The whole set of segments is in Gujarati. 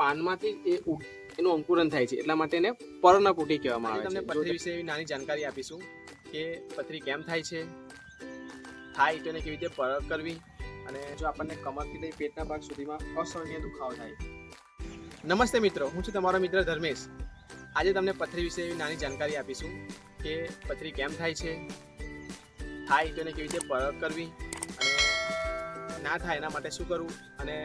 પાનમાંથી એ એનું અંકુરન થાય છે. એટલા માટે એને પર્ણપુટી કહેવામાં આવે છે. તમને પથરી વિશે એવી નાની જાણકારી આપીશું કે પથરી કેમ થાય છે થાય તો એને કેવી રીતે પરત કરવી અને જો આપણને કમરથી લઈ પેટના ભાગ સુધીમાં અસહનીય દુખાવો થાય. નમસ્તે મિત્રો હું છું તમારો મિત્ર ધર્મેશ. આજે તમને પથરી વિશે એવી નાની જાણકારી આપીશું કે પથરી કેમ થાય છે થાય તો એને કેવી રીતે પરત કરવી અને ના થાય એના માટે શું કરવું અને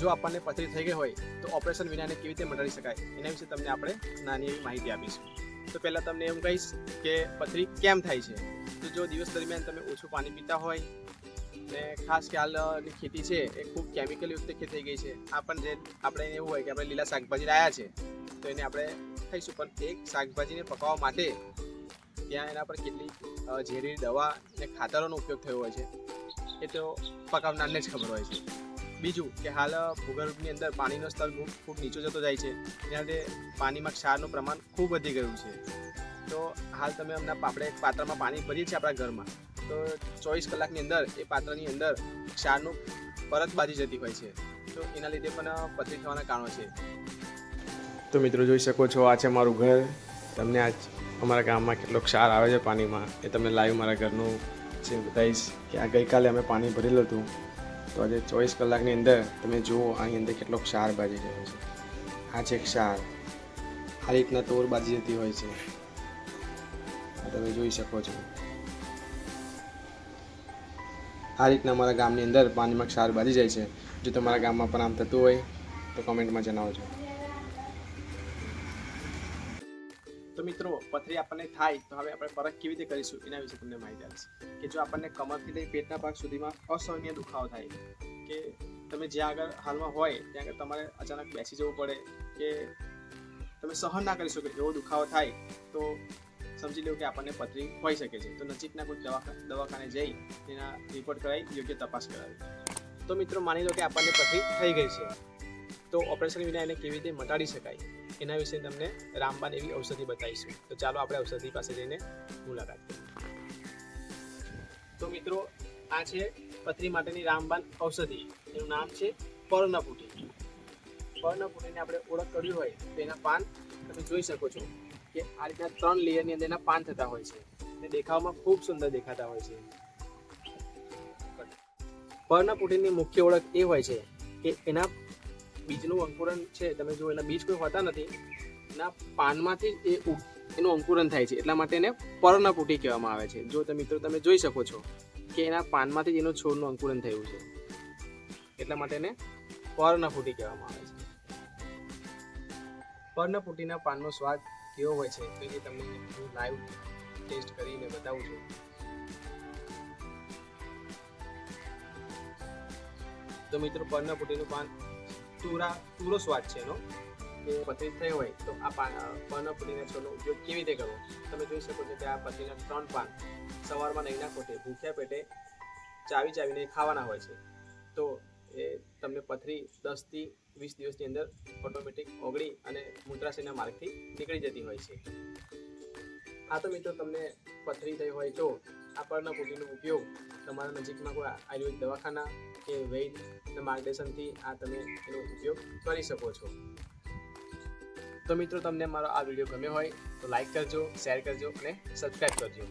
જો આપણને પથરી થઈ ગઈ હોય, તો ઓપરેશન વિનાને કેવી રીતે મટાડી શકાય? એના વિશે તમને આપણે નાની એવી માહિતી આપીશું. તો પહેલાં તમને એમ કહીશ કે પથરી કેમ થાય છે? તો જો દિવસ દરમિયાન તમે ઓછું પાણી પીતા હોય, ને ખાસ ખ્યાલની ખેતી છે, એ ખૂબ કેમિકલયુક્ત ખેતી થઈ ગઈ છે. આપણને જે આપણે એવું હોય કે આપણે લીલા શાકભાજી લાયા છે, તો એને આપણે ખાઈશું. પણ એક શાકભાજીને પકાવવા માટે ત્યાં એના પર કેટલી ઝેરી દવા અને ખાતરોનો ઉપયોગ થયો હોય છે, એ તો પકાવનારને જ ખબર હોય છે. બીજું કે હાલ ભૂગર્ભની અંદર પાણીનો સ્તર ખૂબ નીચો જતો જાય છે. એના લીધે પાણીમાં ક્ષારનું પ્રમાણ ખૂબ વધી ગયું છે. તો હાલ તમે હમણાં આપણે પાત્રમાં પાણી ભરીએ છીએ આપણા ઘરમાં. તો ચોવીસ કલાકની અંદર એ પાત્રની અંદર ક્ષારનું પરત બાજી જતી હોય છે. તો એના લીધે પણ પથરી થવાના કારણો છે. તો મિત્રો જોઈ શકો છો, આ છે મારું ઘર. તમને આજ અમારા ગામમાં કેટલો ક્ષાર આવે છે પાણીમાં, એ તમને લાઈવ મારા ઘરનું છે, બતાવીશ કે આ ગઈકાલે અમે પાણી ભરેલું હતું. તો આજે ચોવીસ કલાકની અંદર તમે જુઓ, આની અંદર કેટલો ક્ષાર બાજી રહ્યો છે. આ છે ક્ષાર. આ રીતના તોર બાજી જતી હોય છે. તમે જોઈ શકો છો. આ રીતના અમારા ગામની અંદર પાણીમાં ક્ષાર બાજી જાય છે. જો તમારા ગામમાં પણ આમ થતું હોય, તો કોમેન્ટમાં જણાવજો. તો મિત્રો, પથરી આપણને થાય. તો હવે આપણે પરખ કેવી રીતે કરીશું એના વિશે તમને માહિતી આપીશ. કે જો આપણને કમરથી લઈ પેટના ભાગ સુધીમાં અસહનીય દુખાવો થાય, કે તમે જ્યાં આગળ હાલમાં હોય, ત્યાં આગળ તમારે અચાનક બેસી જવું પડે, કે તમે સહન ના કરી શકો એવો દુખાવો થાય, તો સમજી લો કે આપણને પથરી હોઈ શકે છે. તો નજીકના કોઈ દવાખાને દવાખાને જઈ તેના રિપોર્ટ કરાવી, યોગ્ય તપાસ કરાવી. તો મિત્રો, માની લો કે આપણને પથરી થઈ ગઈ છે. તો ઓપરેશન વિના એને કેવી રીતે મટાડી શકાય? એના વિશે તમને રામબાન એવી ઔષધિ બતાવીશું. તો ચાલો આપણે ઔષધિ પાસે જઈને મુલાકાત કરીએ. તો મિત્રો, આ છે પથરી માટેની રામબાન ઔષધિ. એનું નામ છે પર્ણપુટી પર્ણપુટીની આપણે ઓળખ કરવી હોય તો એના પાન તમે જોઈ શકો છો કે આ રીતના ત્રણ લેયરની અંદર એના પાન થતા હોય છે. અને દેખાવમાં ખૂબ સુંદર દેખાતા હોય છે. પર્ણપુટીની મુખ્ય ઓળખ એ હોય છે કે એના બીજનું અંકુરન છે, તમે જો એના બીજ કોઈ હોતા નથી. એના પાનમાંથી એ એનું અંકુરન થાય છે. એટલા માટે એને પર્ણપુટી કહેવામાં આવે છે. જો તમે મિત્રો તમે જોઈ શકો છો કે એના પાનમાંથી જ એનું છોડનું અંકુરન થયું છે. એટલા માટે એને પર્ણપુટી કહેવામાં આવે છે. પર્ણપુટીના પાનનો સ્વાદ કેવો હોય છે તો એ તમને હું લાઈવ ટેસ્ટ કરીને બતાવું છું. તો મિત્રો પર્ણપુટીનું પાન તુરા તુરો સ્વાદ છે એનો કે પથરી થઈ હોય તો આ પાન પર્ણપુટીના છોડનો ઉપયોગ કેવી રીતે કરવો? તમે જોઈ શકો છો કે આ પથરીના ત્રણ પાન સવારમાં નહીં નાખો તે ભૂખ્યા પેટે ચાવી ચાવીને ખાવાના હોય છે. તો એ તમને પથરી દસથી વીસ દિવસની અંદર ઓટોમેટિક ઓગળી અને મૂત્રાશયના માર્ગથી નીકળી જતી હોય છે. આ તો મિત્રો તમને પથરી થઈ હોય તો આ પર્ણપુટીનો ઉપયોગ તમારા નજીકમાં કોઈ આયુર્વેદ દવાખાના કે વૈદ્યના માર્ગદર્શનથી આ તમે એનો ઉપયોગ કરી શકો છો. તો મિત્રો, તમને મારો આ વીડિયો ગમ્યો હોય તો લાઈક કરજો શેર કરજો અને સબસ્ક્રાઈબ કરજો.